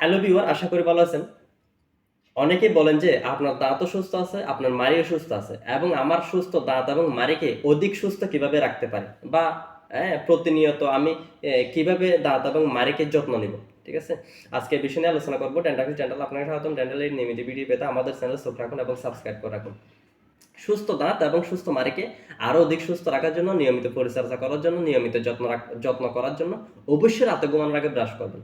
Hello viewer আশা করি ভালো আছেন। অনেকেই বলেন যে আপনার দাঁতও সুস্থ আছে আপনার মারিও সুস্থ আছে এবং আমার সুস্থ দাঁত এবং মারিকে অধিক সুস্থ কীভাবে রাখতে পারে? বা হ্যাঁ, প্রতিনিয়ত আমি কীভাবে দাঁত এবং মারিকে যত্ন নিব? ঠিক আছে? আজকে বিষয় নিয়ে আলোচনা করব। ডেন্টাল চ্যানেল আপনাকে স্বাগতম। ডেন্টালের নিয়মিত ভিডিও পেতে আমাদের চ্যানেল চোখ রাখুন এবং সাবস্ক্রাইব করে রাখুন। সুস্থ দাঁত এবং সুস্থ মারিকে আরও অধিক সুস্থ রাখার জন্য নিয়মিত পরিচর্যা করার জন্য নিয়মিত যত্ন যত্ন করার জন্য অবশ্যই রাতে ঘুমানোর আগে ব্রাশ করবেন।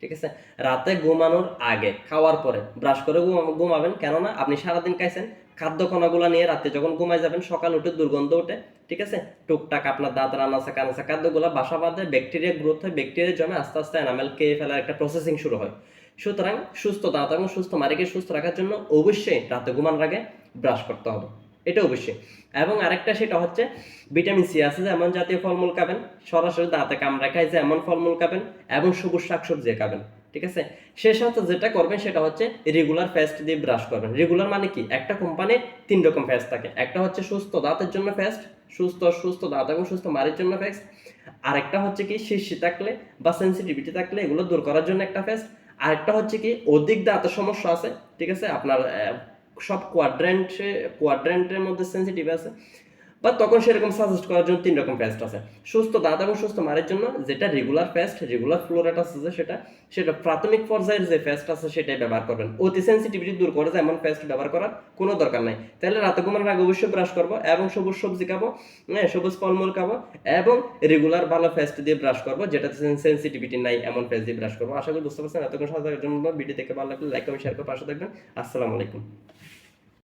ঠিক আছে? রাতে ঘুমানোর আগে, খাওয়ার পরে ব্রাশ করে ঘুমাবেন। কেননা আপনি সারাদিন খাইছেন, খাদ্য কণাগুলো নিয়ে রাতে যখন ঘুমাই যাবেন, সকাল উঠে দুর্গন্ধ ওঠে, ঠিক আছে? টুকটাক আপনার দাঁত রান্নাছে কানাছে খাদ্যগুলো বাসা বাঁধে ব্যাকটেরিয়া গ্রোথ হয় ব্যাকটেরিয়া জমে আস্তে আস্তে এনামেল খেয়ে ফেলার একটা প্রসেসিং শুরু হয়। সুতরাং সুস্থ দাঁত এবং সুস্থ মারিকে সুস্থ রাখার জন্য অবশ্যই রাতে ঘুমানোর আগে ব্রাশ করতে হবে। এটা অবশ্যই। এবং আরেকটা সেটা হচ্ছে ভিটামিন সি আছে, যেমন জাতীয় ফলমূল খাবেন, সরাসরি দাঁতে কামড়া খাই যে এমন ফলমূল খাবেন, এবং সবুজ শাকসবজি খাবেন, ঠিক আছে? সে সাথে যেটা করবেন, সেটা হচ্ছে রেগুলার ফ্যাস্ট দিয়ে ব্রাশ করবেন। রেগুলার মানে কি? একটা কোম্পানির তিন রকম ফ্যাস্ট থাকে। একটা হচ্ছে সুস্থ দাঁতের জন্য পেস্ট সুস্থ সুস্থ দাঁত এবং সুস্থ মারির জন্য পেস্ট আরেকটা হচ্ছে কি? শীর্ষি থাকলে বা সেন্সিটিভিটি থাকলে এগুলো দূর করার জন্য একটা পেস্ট আরেকটা হচ্ছে কি? অধিক দাঁতের সমস্যা আছে, ঠিক আছে? আপনার সব কোয়াড্রেন্টে কোয়াড্রেন্টের মধ্যে সেন্সিটিভ আছে। বা তখন সেরকম সাজেস্ট করার জন্য তিন রকম পেস্ট আছে। সুস্থ দাঁত এবং সুস্থ মারের জন্য যেটা রেগুলার পেস্ট রেগুলার ফ্লোরেট আছে যে সেটা সেটা প্রাথমিক পর্যায়ের যে পেস্ট আছে সেটাই ব্যবহার করবেন। অতি সেন্সিটিভিটি দূর করে যে এমন পেস্ট ব্যবহার করার কোনো দরকার নাই। তাহলে রাতে ঘুমানোর আগে অবশ্যই ব্রাশ করব এবং সবুজ সবজি খাব হ্যাঁ সবুজ ফলমূল খাব এবং রেগুলার ভালো পেস্ট দিয়ে ব্রাশ করব, যেটাতে সেন্সিটিভিটি নাই, এমন পেস্ট দিয়ে ব্রাশ করব। আশা করি বুঝতে পারছেন। এতক্ষণ সাথে জন্য ভিডিও দেখে ভালো লাগলে লাইক কমেন্ট শেয়ার করে পাশে থাকবেন। আসসালামু আলাইকুম।